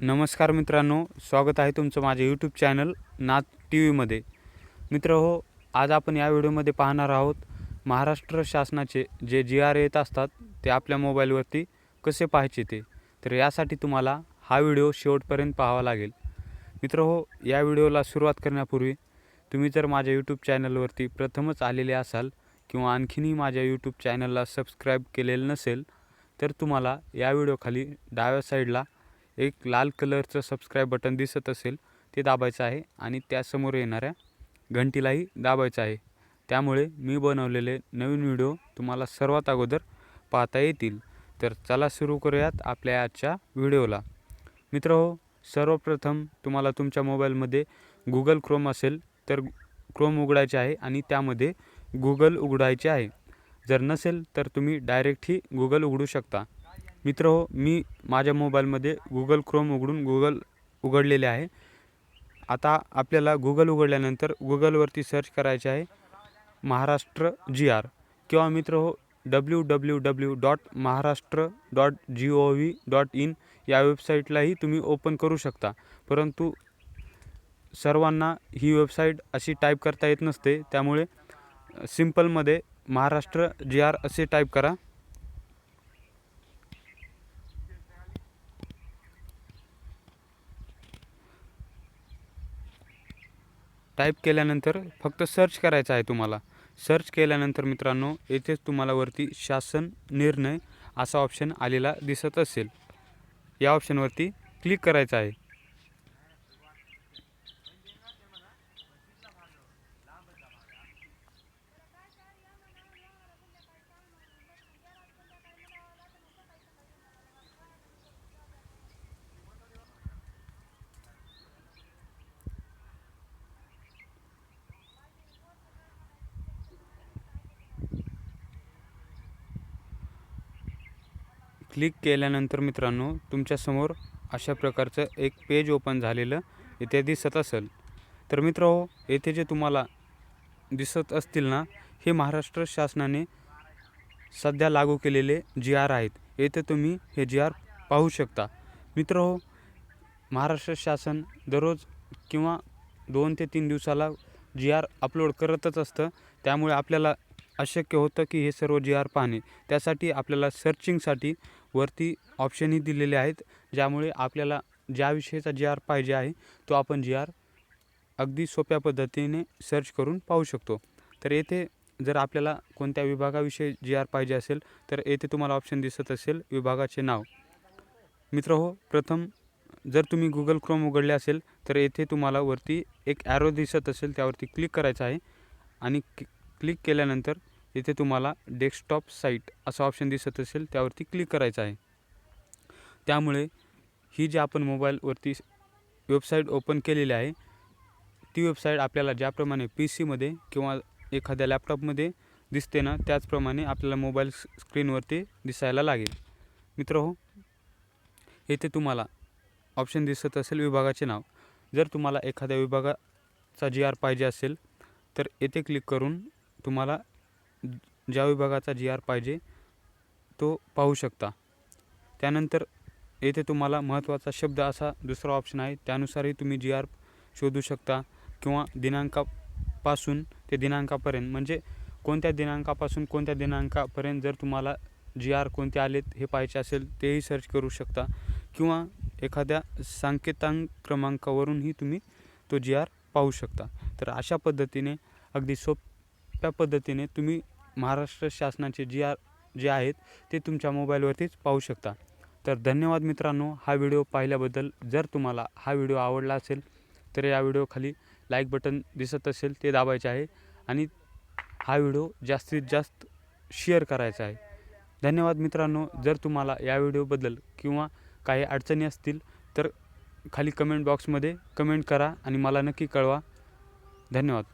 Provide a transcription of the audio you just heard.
नमस्कार मित्रांनो स्वागत आहे तुमचं माझ्या यूट्यूब चॅनल नाथ टी व्हीमध्ये मित्र हो आज आपण या व्हिडिओमध्ये पाहणार आहोत महाराष्ट्र शासनाचे जे जी आर येत असतात ते आपल्या मोबाईलवरती कसे पाहायचे ते. तर यासाठी तुम्हाला हा व्हिडिओ शेवटपर्यंत पाहावा लागेल. मित्र हो या व्हिडिओला सुरुवात करण्यापूर्वी तुम्ही जर माझ्या यूट्यूब चॅनलवरती प्रथमच आलेले असाल किंवा आणखीनही माझ्या यूट्यूब चॅनलला सबस्क्राईब केलेलं नसेल तर तुम्हाला या व्हिडिओखाली डाव्या साईडला एक लाल कलरचं सबस्क्राईब बटन दिसत असेल ते दाबायचं आहे आणि त्यासमोर येणाऱ्या घंटीलाही दाबायचं आहे. त्यामुळे मी बनवलेले नवीन व्हिडिओ तुम्हाला सर्वात अगोदर पाहता येतील. तर चला सुरू करूयात आपल्या आजच्या व्हिडिओला मित्र हो सर्वप्रथम तुम्हाला तुमच्या मोबाईलमध्ये गुगल क्रोम असेल तर क्रोम उघडायचे आहे आणि त्यामध्ये गुगल उघडायचे आहे. जर नसेल तर तुम्ही डायरेक्टही गुगल उघडू शकता. मित्र हो मी माझ्या मोबाईलमध्ये गुगल क्रोम उघडून गुगल उघडलेले आहे. आता आपल्याला गुगल उघडल्यानंतर गुगलवरती सर्च करायचे आहे महाराष्ट्र जी आर किंवा मित्र हो W W W dot Maharashtra dot G O V dot in या वेबसाईटलाही तुम्ही ओपन करू शकता. परंतु सर्वांना ही वेबसाईट अशी टाईप करता येत नसते. त्यामुळे सिम्पलमध्ये महाराष्ट्र जी आर असे टाईप करा. टाईप केल्यानंतर फक्त सर्च करायचं आहे तुम्हाला. सर्च केल्यानंतर मित्रांनो येथेच तुम्हाला वरती शासन निर्णय असा ऑप्शन आलेला दिसत असेल. या ऑप्शनवरती क्लिक करायचं आहे. क्लिक केल्यानंतर मित्रांनो तुमच्यासमोर अशा प्रकारचं एक पेज ओपन झालेलं इथे दिसत असेल. तर मित्र हो येथे जे तुम्हाला दिसत असतील ना हे महाराष्ट्र शासनाने सध्या लागू केलेले जी आर आहेत. येथे तुम्ही हे जी आर पाहू शकता. मित्र हो महाराष्ट्र शासन दररोज किंवा दोन ते तीन दिवसाला जी आर अपलोड करतच असतं. त्यामुळे आपल्याला अशक्य होतं की हे सर्व जी आर पाहणे. त्यासाठी आपल्याला सर्चिंगसाठी वरती ऑप्शनही दिलेले आहेत ज्यामुळे आपल्याला ज्या विषयाचा जी आर पाहिजे आहे तो आपण जी आर अगदी सोप्या पद्धतीने सर्च करून पाहू शकतो. तर येथे जर आपल्याला कोणत्या विभागाविषयी जी आर पाहिजे असेल तर येथे तुम्हाला ऑप्शन दिसत असेल विभागाचे नाव. मित्र हो प्रथम जर तुम्ही गुगल क्रोम उघडले असेल तर येथे तुम्हाला वरती एक ॲरो दिसत असेल त्यावरती क्लिक करायचं आहे. आणि क्लिक केल्यानंतर इथे तुम्हाला डेस्कटॉप साईट असं ऑप्शन दिसत असेल त्यावरती क्लिक करायचं आहे. त्यामुळे ही जी आपण मोबाईलवरती वेबसाईट ओपन केलेली आहे ती वेबसाईट आपल्याला ज्याप्रमाणे पी सीमध्ये किंवा एखाद्या लॅपटॉपमध्ये दिसते ना त्याचप्रमाणे आपल्याला मोबाईल स्क्रीनवरती दिसायला लागेल. मित्र हो येथे तुम्हाला ऑप्शन दिसत असेल विभागाचे नाव. जर तुम्हाला एखाद्या विभागाचा जी आर पाहिजे असेल तर येथे क्लिक करून तुम्हाला ज्या विभागाचा जी आर पाहिजे तो पाहू शकता. त्यानंतर येथे तुम्हाला महत्त्वाचा शब्द असा दुसरा ऑप्शन आहे त्यानुसारही तुम्ही जी आर शोधू शकता किंवा दिनांकापासून ते दिनांकापर्यंत. म्हणजे कोणत्या दिनांकापासून कोणत्या दिनांकापर्यंत जर तुम्हाला जी आर कोणते आलेत हे पाहायचे असेल तेही सर्च करू शकता. किंवा एखाद्या सांकेतांक क्रमांकावरूनही तुम्ही तो जी आर पाहू शकता. तर अशा पद्धतीने अगदी सोप्या पद्धतीने तुम्ही महाराष्ट्र शासनाचे जी आर जे आहेत ते तुमच्या मोबाईलवरतीच पाहू शकता. तर धन्यवाद मित्रांनो हा व्हिडिओ पाहिल्याबद्दल जर तुम्हाला हा व्हिडिओ आवडला असेल तर या व्हिडिओखाली लाईक बटन दिसत असेल ते दाबायचे आहे आणि हा व्हिडिओ जास्तीत जास्त शेअर करायचा आहे. धन्यवाद मित्रांनो जर तुम्हाला या व्हिडिओबद्दल किंवा काही अडचणी असतील तर खाली कमेंट बॉक्समध्ये कमेंट करा आणि मला नक्की कळवा. धन्यवाद.